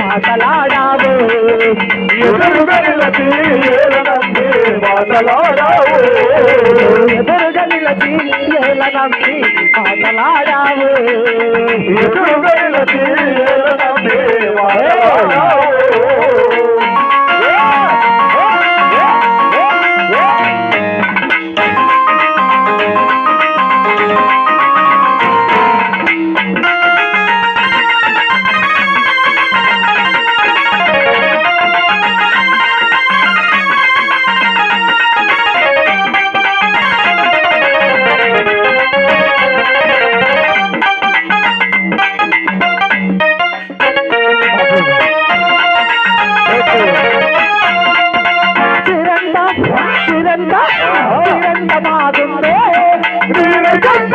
మాటలాడావు. ఎదురుగా నిలచి మాటలాడావు. ఎదురుగా నిలచి ఏలనమ్మి நாடாவு. మాటలాడావు ఎదురుగా నిలచి ఏలనంది మాటలాడావు చిరంత చిరంత చిరంత మాగుండే నేను గంట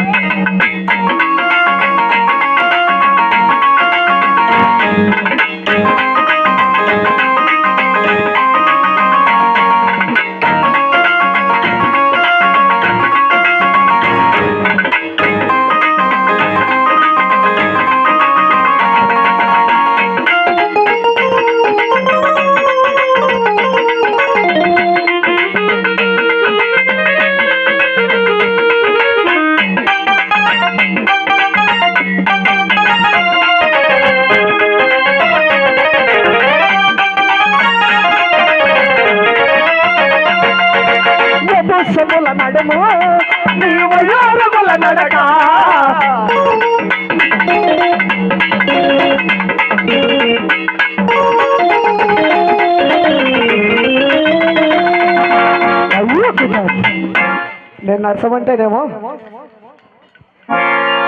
నడుము నీ వయోరముల నడక. నేను నచ్చమంటేనేమో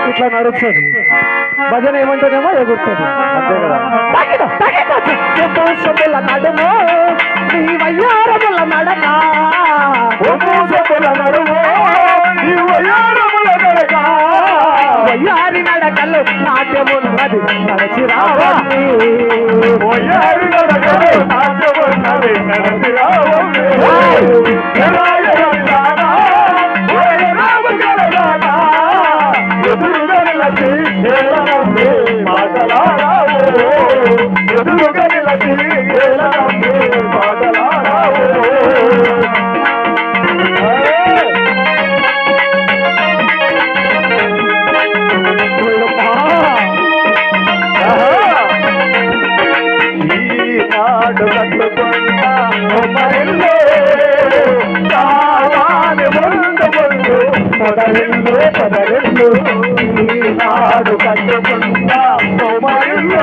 ఇట్లా నడుస్తుంది. భజన ఏమంటేనేమో ఎగురుతుంది. అంతే కదా. నడుము నడక నాట్యమున్నది నడచి రావాలి వయ్యారి నడకలు నాట్యమున్నది నడచి రావాలి. ఎరాయని దానా, ఓయరాము గలదానా, ఎదురుగా నిలచి ఏలనమ్మి పదరెళ్ళు పదరెళ్ళు ఈ నాడు కట్టుకుంటా సోమరెళ్ళు